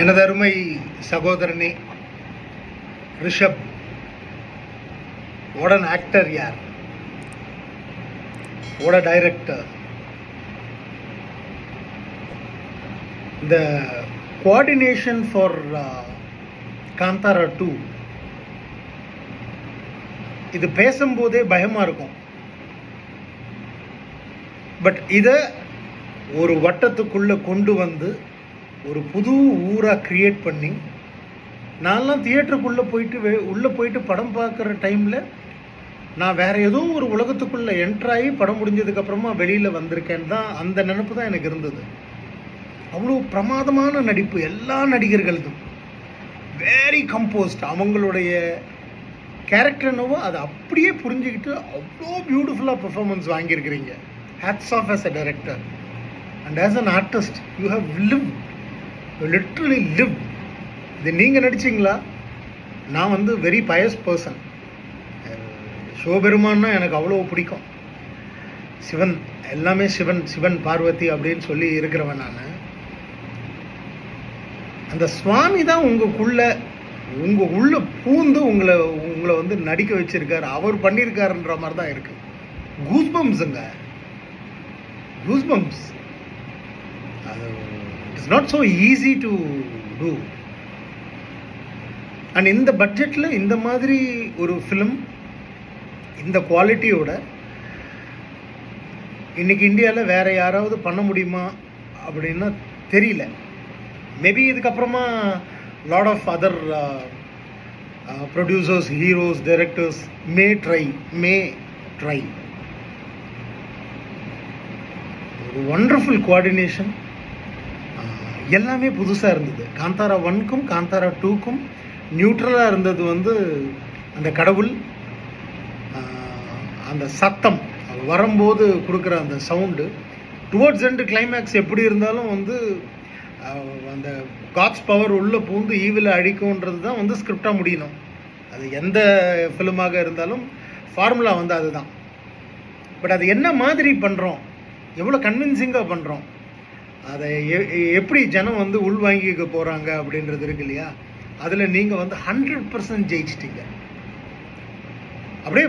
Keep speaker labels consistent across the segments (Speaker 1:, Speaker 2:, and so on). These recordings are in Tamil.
Speaker 1: எனது அருமை சகோதரனே ரிஷப். உடன் ஆக்டர் யார்? what டைரக்டர் இந்த கோஆர்டினேஷன் ஃபார் காந்தாரா டூ இது பேசும்போதே பயமாக இருக்கும். பட் இதை ஒரு வட்டத்துக்குள்ளே கொண்டு வந்து ஒரு புது ஊராக க்ரியேட் பண்ணி நான்லாம் தியேட்டருக்குள்ளே போயிட்டு வே உள்ளே போயிட்டு படம் பார்க்குற டைமில் நான் வேறு ஏதோ ஒரு உலகத்துக்குள்ளே என்ட்ராகி படம் முடிஞ்சதுக்கப்புறமா வெளியில் வந்திருக்கேன்னு தான் அந்த நினப்பு தான் எனக்கு இருந்தது. அவ்வளோ பிரமாதமான நடிப்பு எல்லா நடிகர்களதும். வெரி கம்போஸ்ட் அவங்களுடைய கேரக்டர் என்னவோ அதை அப்படியே புரிஞ்சுக்கிட்டு அவ்வளோ பியூட்டிஃபுல்லாக performance வாங்கியிருக்கிறீங்க. Hats off as a director and as an artist you have live literally live இது நீங்கள் நடிச்சிங்களா? நான் வந்து வெரி பயஸ் பர்சன் சிவபெருமான்னா எனக்கு அவ்வளோ பிடிக்கும். சிவன் எல்லாமே சிவன் சிவன் பார்வதி அப்படின்னு சொல்லி இருக்கிறவன் நான். அந்த சுவாமி தான் உங்களுக்குள்ள உங்கள் உள்ள பூந்து உங்களை உங்களை வந்து நடிக்க வச்சிருக்காரு. அவர் பண்ணியிருக்காருன்ற மாதிரி தான் இருக்கு. கூஸ்பம்ஸுங்க கூஸ்பம்ஸ் அது it's not so easy to do and இந்த பட்ஜெட்டில் இந்த மாதிரி ஒரு ஃபிலிம் இந்த குவாலிட்டியோட இன்னைக்கு இந்தியாவில் வேற யாராவது பண்ண முடியுமா அப்படின்னா தெரியல மேபி இதுக்கப்புறமா lot of other producers heroes directors may try may try ஒரு ஒண்டர்ஃபுல் கோஆர்டினேஷன் எல்லாமே புதுசாக இருந்தது. காந்தாரா ஒன்க்கும் காந்தாரா டூக்கும் நியூட்ரலாக இருந்தது வந்து அந்த கடவுள் அந்த சத்தம் வரும்போது கொடுக்குற அந்த சவுண்டு டுவோர்ட்ஸ் அண்ட் கிளைமேக்ஸ் எப்படி இருந்தாலும் வந்து அந்த காட்ஸ் பவர் உள்ளே பூந்து ஈவில் அழிக்கும்ன்றது தான் வந்து ஸ்கிரிப்டாக முடியணும். அது எந்த ஃபிலிமாக இருந்தாலும் ஃபார்முலா வந்து அதுதான். பட் அது என்ன மாதிரி பண்ணுறோம் எவ்வளோ கன்வின்சிங்காக பண்ணுறோம் அதை எ- எப்படி ஜனம் வந்து உள்வாங்கிக்க போகிறாங்க அப்படின்றது இருக்கு இல்லையா? அதில் நீங்கள் வந்து ஹண்ட்ரட் பர்சன்ட் ஜெயிச்சிட்டீங்க. அப்படியே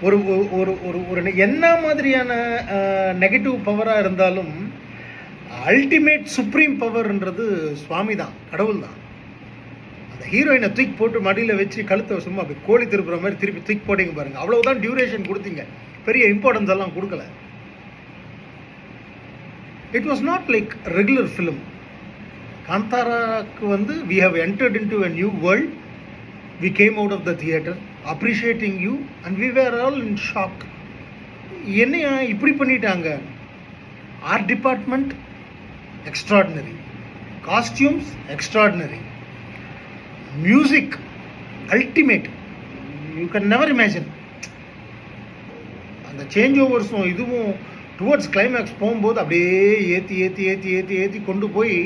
Speaker 1: ஒரு ஒரு- ஒரு ஒரு என்ன மாதிரியான நெகட்டிவ் பவராக இருந்தாலும் அல்டிமேட் சுப்ரீம் பவர்ன்றது சுவாமி தான் கடவுள் தான். அந்த ஹீரோயினை தூக்கி போட்டு மடியில் வச்சு கழுத்தை சும்மா அப்படி கோழி திருப்புற மாதிரி திருப்பி தூக்கி போட்டீங்க பாருங்கள் அவ்வளோதான் டியூரேஷன் கொடுத்தீங்க. பெரிய இம்பார்ட்டன்ஸ் எல்லாம் கொடுக்கல. It was not like regular film காந்தாராக்கு வந்து we have entered in to a new world we came out of the theatre appreciating you and we were all in shock என்னையா இப்படி பண்ணிட்டாங்க? Art department extraordinary costumes extraordinary music ultimate you can never imagine அந்த சேஞ்ச் ஓவர்ஸும் இதுவும் டுவர்ட்ஸ் கிளைமேக்ஸ் போகும்போது அப்படியே ஏற்றி ஏற்றி ஏற்றி ஏற்றி ஏற்றி கொண்டு போய்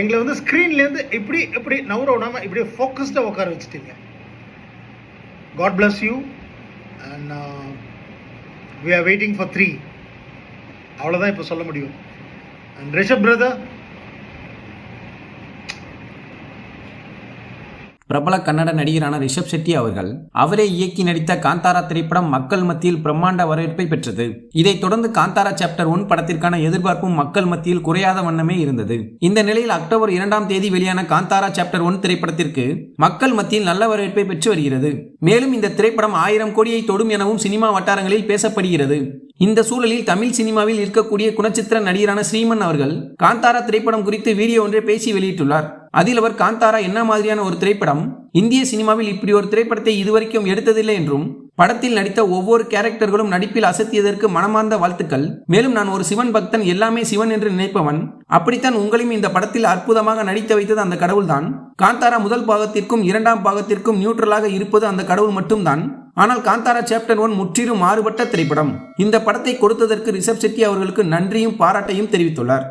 Speaker 1: எங்களை வந்து ஸ்க்ரீன்லேருந்து இப்படி இப்படி நவுற விடாமல் இப்படியே ஃபோக்கஸ்டாக உட்கார வச்சுட்டீங்க. God bless you and we are waiting for three அவ்வளோதான் இப்போ சொல்ல முடியும். அண்ட் ரிஷப் பிரதர்
Speaker 2: பிரபல கன்னட நடிகரான ரிஷப் செட்டி அவர்கள் அவரே இயக்கி நடித்த காந்தாரா திரைப்படம் மக்கள் மத்தியில் பிரம்மாண்ட வரவேற்பை பெற்றது. இதைத் தொடர்ந்து காந்தாரா சாப்டர் ஒன் படத்திற்கான எதிர்பார்ப்பும் மக்கள் மத்தியில் குறையாத வண்ணமே இருந்தது. இந்த நிலையில் அக்டோபர் இரண்டாம் தேதி வெளியான காந்தாரா சாப்டர் ஒன் திரைப்படத்திற்கு மக்கள் மத்தியில் நல்ல வரவேற்பை பெற்று வருகிறது. மேலும் இந்த திரைப்படம் ஆயிரம் கோடியை தொடும் எனவும் சினிமா வட்டாரங்களில் பேசப்படுகிறது. இந்த சூழலில் தமிழ் சினிமாவில் இருக்கக்கூடிய குணச்சித்திர நடிகரான ஸ்ரீமன் அவர்கள் காந்தாரா திரைப்படம் குறித்து வீடியோ ஒன்றை பேசி வெளியிட்டுள்ளார். அதில் அவர் காந்தாரா என்ன மாதிரியான ஒரு திரைப்படம் இந்திய சினிமாவில் இப்படி ஒரு திரைப்படத்தை இதுவரைக்கும் எடுத்ததில்லை என்றும் படத்தில் நடித்த ஒவ்வொரு கேரக்டர்களும் நடிப்பில் அசத்தியதற்கு மனமார்ந்த வாழ்த்துக்கள். மேலும் நான் ஒரு சிவன் பக்தன் எல்லாமே சிவன் என்று நினைப்பவன். அப்படித்தான் உங்களையும் இந்த படத்தில் அற்புதமாக நடித்து வைத்தது அந்த கடவுள்தான். காந்தாரா முதல் பாகத்திற்கும் இரண்டாம் பாகத்திற்கும் நியூட்ரலாக இருப்பது அந்த கடவுள் மட்டும்தான். ஆனால் காந்தாரா சாப்டர் ஒன் முற்றிலும் மாறுபட்ட திரைப்படம். இந்த படத்தை கொடுத்ததற்கு ரிஷப் செட்டி அவர்களுக்கு நன்றியும் பாராட்டையும் தெரிவித்துள்ளார்.